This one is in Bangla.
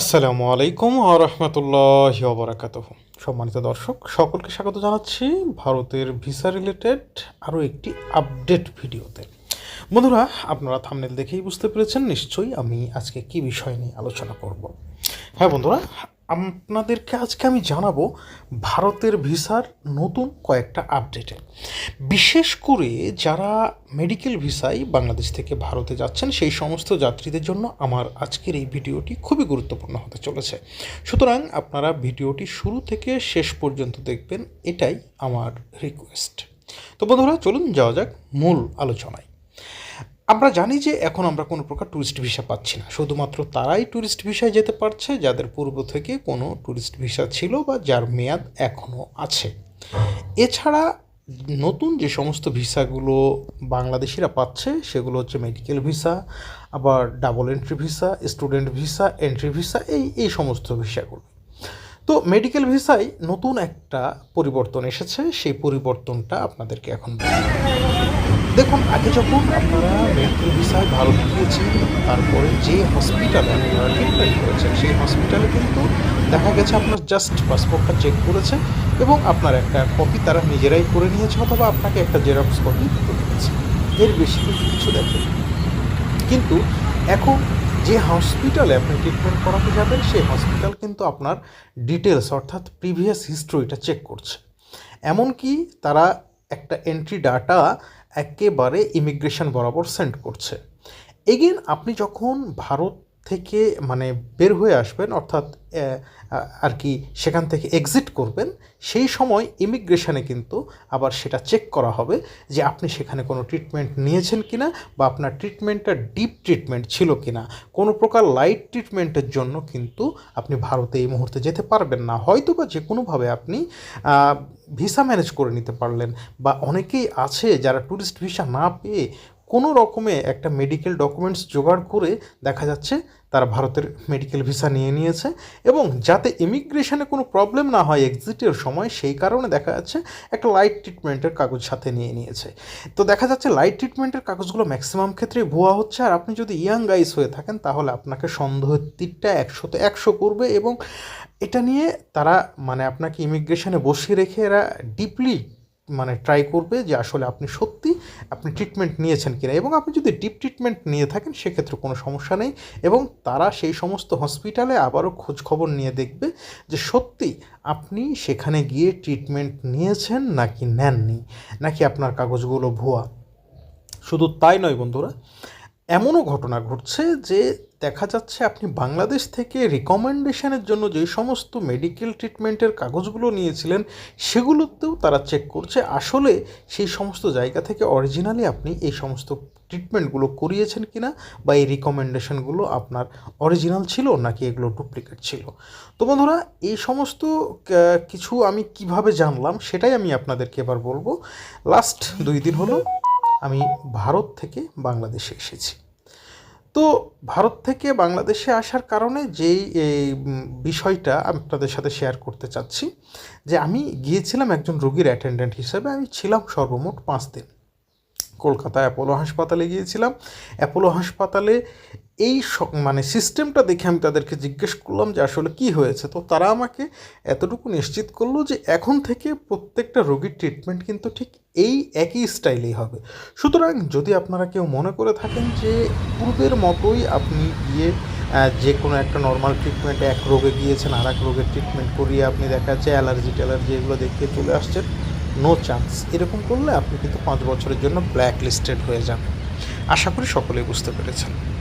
আসসালামু আলাইকুম আরহামতুল্লাহ বরাকাত সম্মানিত দর্শক, সকলকে স্বাগত জানাচ্ছি ভারতের ভিসা রিলেটেড আরও একটি আপডেট ভিডিওতে। বন্ধুরা, আপনারা থামনেল দেখেই বুঝতে পেরেছেন, নিশ্চয়ই আমি আজকে কি বিষয় নিয়ে আলোচনা করব। হ্যাঁ বন্ধুরা আপনাদেরকে আজকে আমি জানাব ভারতের ভিসার নতুন কয়েকটা আপডেটে। বিশেষ করে যারা মেডিকেল ভিসায় বাংলাদেশ থেকে ভারতে যাচ্ছেন, সেই সমস্ত যাত্রীদের জন্য আমার আজকের এই ভিডিওটি খুবই গুরুত্বপূর্ণ হতে চলেছে। সুতরাং আপনারা ভিডিওটি শুরু থেকে শেষ পর্যন্ত দেখবেন, এটাই আমার রিকোয়েস্ট তো বন্ধুরা, চলুন যাওয়া যাক মূল আলোচনায়। আমরা জানি যে এখন আমরা কোনো প্রকার ট্যুরিস্ট ভিসা পাচ্ছি না। শুধুমাত্র তারাই ট্যুরিস্ট ভিসায় যেতে পারছে, যাদের পূর্ব থেকে কোনো ট্যুরিস্ট ভিসা ছিল বা যার মেয়াদ এখনও আছে। এছাড়া নতুন যে সমস্ত ভিসাগুলো বাংলাদেশিরা পাচ্ছে, সেগুলো হচ্ছে মেডিকেল ভিসা আবার double entry visa student visa entry visa এই এই সমস্ত ভিসাগুলো তো মেডিকেল ভিসায় নতুন একটা পরিবর্তন এসেছে, সেই পরিবর্তনটা আপনাদেরকে এখন। দেখুন, আগে যখন আপনারা মেডিকেল ভিসায় ভারত গিয়েছেন তারপরে যে হসপিটালে আপনারা ট্রিটমেন্ট করেছেন, সেই হসপিটালে কিন্তু দেখা গেছে আপনার জাস্ট পাসপোর্টটা চেক করেছে এবং আপনার একটা কপি তারা নিজেরাই করে নিয়েছে অথবা আপনাকে একটা জেরক্স কপি দিয়েছে। এর বেশি কিন্তু কিছু দেখেন। কিন্তু এখন যে হসপিটালে আপনি ট্রিটমেন্ট করাতে যাবেন, সেই হসপিটাল কিন্তু আপনার ডিটেলস অর্থাৎ প্রিভিয়াস হিস্ট্রিটা চেক করছে। এমনকি তারা একটা এন্ট্রি ডাটা একেবারে ইমিগ্রেশন বরাবর সেন্ড করছে। এগেন আপনি যখন ভারত থেকে মানে বের হয়ে আসবেন, অর্থাৎ আর কি সেখান থেকে এক্সিট করবেন, সেই সময় ইমিগ্রেশনে কিন্তু আবার সেটা চেক করা হবে যে আপনি সেখানে কোনো ট্রিটমেন্ট নিয়েছেন কি না বা আপনার ট্রিটমেন্টটা ডিপ ট্রিটমেন্ট ছিল কি না কোনো প্রকার লাইট ট্রিটমেন্টের জন্য কিন্তু আপনি ভারতে এই মুহূর্তে যেতে পারবেন না। হয়তো বা যে কোনোভাবে আপনি ভিসা ম্যানেজ করে নিতে পারলেন বা অনেকেই আছে যারা ট্যুরিস্ট ভিসা না পেয়ে কোনো রকমে একটা মেডিকেল ডকুমেন্টস জোগাড় করে দেখা যাচ্ছে তারা ভারতের মেডিকেল ভিসা নিয়ে নিয়েছে এবং যাতে ইমিগ্রেশনে কোনো প্রবলেম না হয় এক্সিটের সময় সেই কারণে দেখা যাচ্ছে একটা লাইট ট্রিটমেন্টের কাগজ সাথে নিয়ে নিয়েছে। তো দেখা যাচ্ছে লাইট ট্রিটমেন্টের কাগজগুলো ম্যাক্সিমাম ক্ষেত্রে ভুয়া হচ্ছে আর আপনি যদি ইয়াং গাইস হয়ে থাকেন তাহলে আপনাকে সন্দেহের তীরটা একশোতে একশো করবে এবং এটা নিয়ে তারা মানে আপনাকে ইমিগ্রেশনে বসিয়ে রেখে এরা ডিপলি মানে ট্রাই করবে যে আসলে আপনি সত্যি আপনি ট্রিটমেন্ট নিয়েছেন কিনা এবং আপনি যদি ডিপ ট্রিটমেন্ট নিয়ে থাকেন সেক্ষেত্রে কোনো সমস্যা নেই এবং তারা সেই সমস্ত হসপিটালে আবারও খবর নিয়ে দেখবে যে সত্যি আপনি সেখানে গিয়ে ট্রিটমেন্ট নিয়েছেন নাকি নেননি, নাকি আপনার কাগজগুলো ভুয়া। শুধু তাই নয় বন্ধুরা এমনও ঘটনা ঘটছে যে দেখা যাচ্ছে আপনি বাংলাদেশ থেকে রিকমেন্ডেশনের জন্য যে সমস্ত মেডিকেল ট্রিটমেন্টের কাগজগুলো নিয়েছিলেন, সেগুলোতেও তারা চেক করছে। আসলে সেই সমস্ত জায়গা থেকে অরিজিনালি আপনি এই সমস্ত ট্রিটমেন্টগুলো করিয়েছেন কি না বা এই রিকমেন্ডেশনগুলো আপনার অরিজিনাল ছিল নাকি এগুলো ডুপ্লিকেট ছিল? তো বন্ধুরা, এই সমস্ত কিছু আমি কীভাবে জানলাম সেটাই আমি আপনাদেরকে এবার বলব। লাস্ট দুই দিন হলো আমি ভারত থেকে বাংলাদেশে এসেছি। তো ভারত থেকে বাংলাদেশে আসার কারণে যেই এই, বিষয়টা আপনাদের সাথে শেয়ার করতে চাচ্ছি যে আমি গিয়েছিলাম একজন রোগীর অ্যাটেন্ডেন্ট হিসেবে আমি ছিলাম সর্বমোট পাঁচ দিন। কলকাতায় অ্যাপোলো হাসপাতালে গিয়েছিলাম। অ্যাপোলো হাসপাতালে এই মানে সিস্টেমটা দেখে আমি তাদেরকে জিজ্ঞেস করলাম যে আসলে কি হয়েছে? তো তারা আমাকে এতটুকু নিশ্চিত করল যে এখন থেকে প্রত্যেকটা রোগীর ট্রিটমেন্ট কিন্তু ঠিক এই একই স্টাইলেই হবে। সুতরাং যদি আপনারা কেউ মনে করে থাকেন যে পূর্বের মতোই আপনি গিয়ে যে কোনো একটা নর্মাল ট্রিটমেন্ট এক রোগে গিয়েছেন আর এক রোগের ট্রিটমেন্ট করিয়ে আপনি দেখা যাচ্ছে অ্যালার্জি ট্যালার্জি এগুলো দেখিয়ে চলে আসছেন নো চান্স এরকম করলে আপনি কিন্তু পাঁচ বছরের জন্য ব্ল্যাক লিস্টেড হয়ে যান। আশা করি সকলেই বুঝতে পেরেছেন।